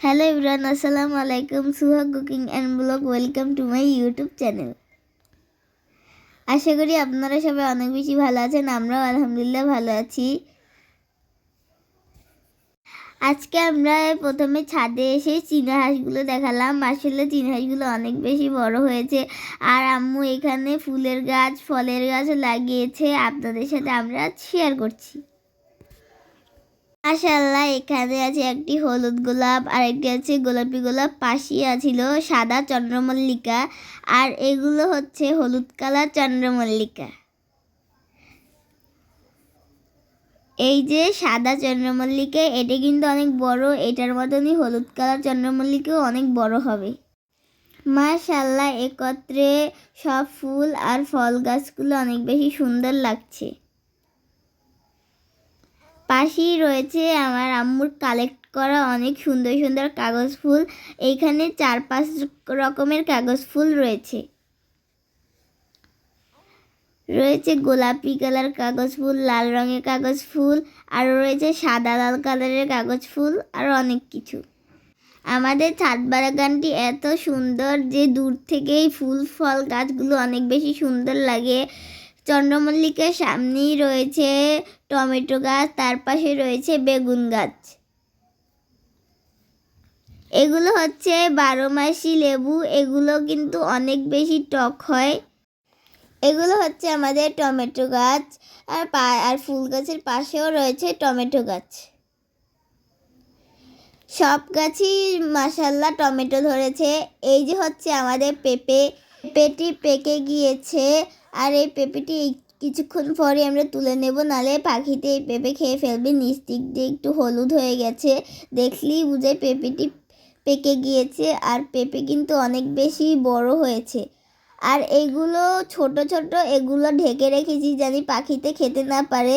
Hello ইবরান আসসালামু আলাইকুম Suha cooking and blog welcome to my YouTube channel আশা করি আপনারা সবাই অনেক বেশি ভালো আছেন, আমরাও আলহামদুলিল্লাহ ভালো আছি। আজকে আমরা প্রথমে ছাদে এসে চীনা হাঁসগুলো দেখালাম। আসলে চীনা হাঁসগুলো অনেক বেশি বড় হয়েছে। আর আম্মু এখানে ফুলের গাছ, ফলের গাছ লাগিয়েছে। আপনাদের সাথে আমরা শেয়ার করছি। মাশাল্লাহ এখানে আছে একটি হলুদ গোলাপ আর একটি আছে গোলাপি গোলাপ, পাশেই আছিল সাদা চন্দ্রমল্লিকা, আর এগুলো হচ্ছে হলুদ কালার চন্দ্রমল্লিকা। এই যে সাদা চন্দ্রমল্লিকা, এটা কিন্তু অনেক বড়, এটার মতনই হলুদ কালার চন্দ্রমল্লিকাও অনেক বড় হবে। মাশাল্লাহ একত্রে সব ফুল আর ফল গাছগুলো অনেক বেশি সুন্দর লাগছে। পাশেই রয়েছে আমার আম্মুর কালেক্ট করা অনেক সুন্দর সুন্দর কাগজ ফুল। এইখানে চার পাঁচ রকমের কাগজ ফুল রয়েছে। রয়েছে গোলাপি কালার কাগজ ফুল, লাল রঙের কাগজ ফুল, আর রয়েছে সাদা লাল কালারের কাগজ ফুল, আর অনেক কিছু। আমাদের ছাদ বাগানটি এত সুন্দর যে দূর থেকেই ফুল, ফল গাছগুলো অনেক বেশি সুন্দর লাগে। চন্দ্রমল্লিকার সামনেই রয়েছে টমেটো গাছ, তার পাশে রয়েছে বেগুন গাছ। এগুলো হচ্ছে বারো মাসি লেবু, এগুলো কিন্তু অনেক বেশি টক হয়। এগুলো হচ্ছে আমাদের টমেটো গাছ, আর পা, আর ফুল গাছের পাশেও রয়েছে টমেটো গাছ। সব গাছই মাসাল্লাহ টমেটো ধরেছে। এই যে হচ্ছে আমাদের পেঁপে পেঁপেটি পেকে গিয়েছে। আর এই পেঁপেটি কিছুক্ষণ পরে আমরা তুলে নেব, নালে পাখিতে এই পেঁপে খেয়ে ফেলবে। নিচ দিক দিয়ে একটু হলুদ হয়ে গেছে। দেখলেই বুঝে পেঁপেটি পেকে গিয়েছে, আর পেঁপে কিন্তু অনেক বেশি বড় হয়েছে। আর এগুলো ছোট ছোট, এগুলো ঢেকে রেখেছি জানি পাখিতে খেতে না পারে।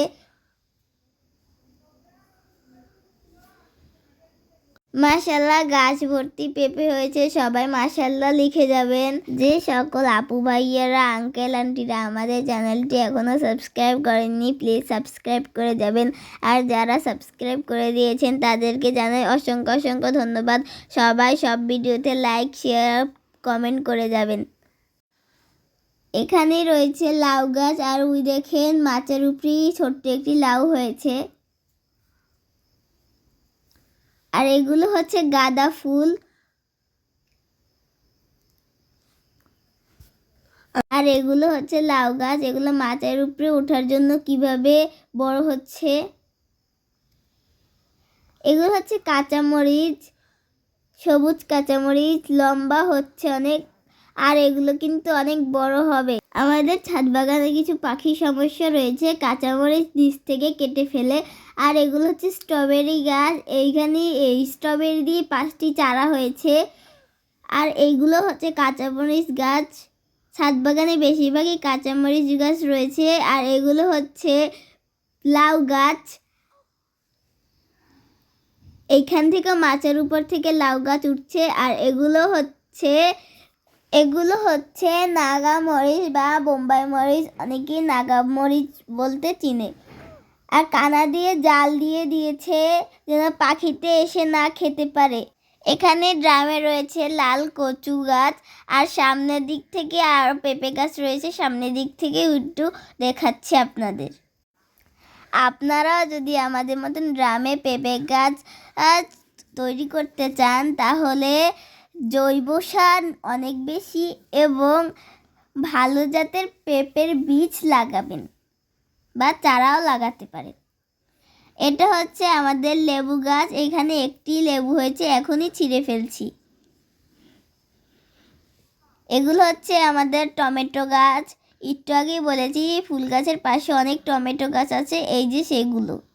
মাশাল্লাহ, গাছ ভর্তি পেঁপে হয়েছে, সবাই মাশাল্লাহ লিখে যাবেন। যে সকল আপু ভাইয়ারা আঙ্কেল আন্টিরা আমাদের চ্যানেলটি এখনও সাবস্ক্রাইব করেননি প্লিজ সাবস্ক্রাইব করে যাবেন। আর যারা সাবস্ক্রাইব করে দিয়েছেন, তাদেরকে জানাই অসংখ্য অসংখ্য ধন্যবাদ। সবাই সব ভিডিওতে লাইক শেয়ার কমেন্ট করে যাবেন। এখানে রয়েছে লাউ গাছ, আর ওই দেখেন মাছের উপরেই ছোট্ট একটি লাউ হয়েছে। আর এগুলো হচ্ছে গাঁদা ফুল। আর এগুলো হচ্ছে লাউ গাছ, এগুলো মাচার উপরে ওঠার জন্য কীভাবে বড় হচ্ছে? এগুলো হচ্ছে কাঁচামরিচ, সবুজ কাঁচামরিচ, লম্বা হচ্ছে অনেক, আর এগুলো কিন্তু অনেক বড় হবে। আমাদের ছাদ বাগানে কিছু পাখির সমস্যা রয়েছে, কাঁচামরিচ নিচ থেকে কেটে ফেলে। আর এগুলো হচ্ছে স্ট্রবেরি গাছ। এইখানে এই স্ট্রবেরি দিয়ে পাঁচটি চারা হয়েছে। আর এইগুলো হচ্ছে কাঁচামরিচ গাছ। ছাদ বাগানে বেশিরভাগই কাঁচামরিচ গাছ রয়েছে। আর এগুলো হচ্ছে লাউ গাছ। এইখান থেকে মাছের উপর থেকে লাউ গাছ উঠছে। আর এগুলো হচ্ছে এগুলো হচ্ছে নাগা মরিচ বা বোম্বাই মরিচ, অনেকেই নাগা মরিচ বলতে চিনে। আর কানা দিয়ে জাল দিয়ে দিয়েছে যেন পাখিতে এসে না খেতে পারে। এখানে ড্রামে রয়েছে লাল কচু গাছ, আর সামনের দিক থেকে আরও পেঁপে গাছ রয়েছে। সামনের দিক থেকে একটু দেখাচ্ছি আপনাদের। আপনারাও যদি আমাদের মতন ড্রামে পেঁপে গাছ তৈরি করতে চান, তাহলে জৈব সার অনেক বেশি এবং ভালো জাতের পেঁপের বীজ লাগাবেন বা চারাও লাগাতে পারেন। এটা হচ্ছে আমাদের লেবু গাছ। এখানে একটি লেবু হয়েছে, এখনই ছিঁড়ে ফেলছি। এগুলো হচ্ছে আমাদের টমেটো গাছ। একটু আগেই বলেছি, ফুল গাছের পাশে অনেক টমেটো গাছ আছে, এই যে সেগুলো।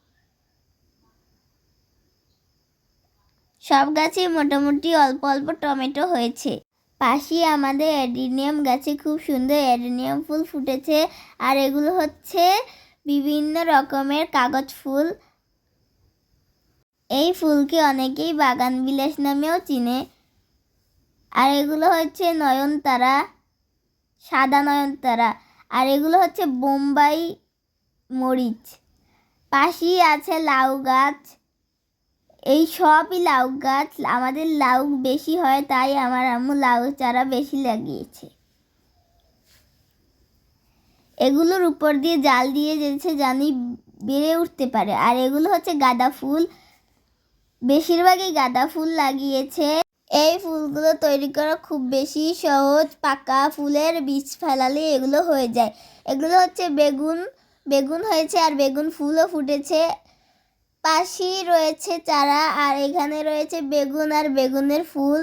সব গাছে মোটামুটি অল্প অল্প টমেটো হয়েছে। পাশে আমাদের অ্যাডিনিয়াম গাছে খুব সুন্দর অ্যাডিনিয়াম ফুল ফুটেছে। আর এগুলো হচ্ছে বিভিন্ন রকমের কাগজ ফুল। এই ফুলকে অনেকেই বাগান বিলাস নামেও চিনে। আর এগুলো হচ্ছে নয়নতারা, সাদা নয়নতারা। আর এগুলো হচ্ছে বোম্বাই মরিচ। পাশেই আছে লাউ গাছ। এই সবই লাউ গাছ। আমাদের লাউ বেশি হয়, তাই আমার আম্মু লাউ চারা বেশি লাগিয়েছে। এগুলোর উপর দিয়ে জাল দিয়ে যেছে জানি বেড়ে উঠতে পারে। আর এগুলো হচ্ছে গাঁদা ফুল। বেশিরভাগই গাঁদা ফুল লাগিয়েছে। এই ফুলগুলো তৈরি করা খুব বেশি সহজ। পাকা ফুলের বীজ ফেলালে এগুলো হয়ে যায়। এগুলো হচ্ছে বেগুন। বেগুন হয়েছে আর বেগুন ফুলও ফুটেছে। পাশেই রয়েছে চারা আর এখানে রয়েছে বেগুন আর বেগুনের ফুল।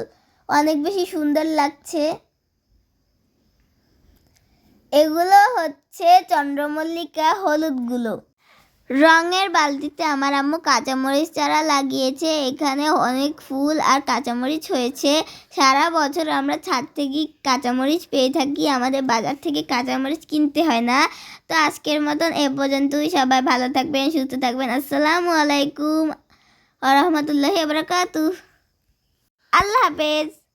অনেক বেশি সুন্দর লাগছে। এগুলো হচ্ছে চন্দ্রমল্লিকা হলুদগুলো। রঙের বালতিতে আমার আম্মু কাঁচামরিচ চারা লাগিয়েছে। এখানে অনেক ফুল আর কাঁচামরিচ হয়েছে। সারা বছর আমরা ছাদ থেকে কাঁচামরিচ পেয়ে থাকি। আমাদের বাজার থেকে কাঁচামরিচ কিনতে হয় না। তো আজকের মতন এ পর্যন্তই। সবাই ভালো থাকবেন, সুস্থ থাকবেন। আসসালামু আলাইকুম আ রহমতুল্লাহি আবরাকাতু আল্লাহ হাফেজ।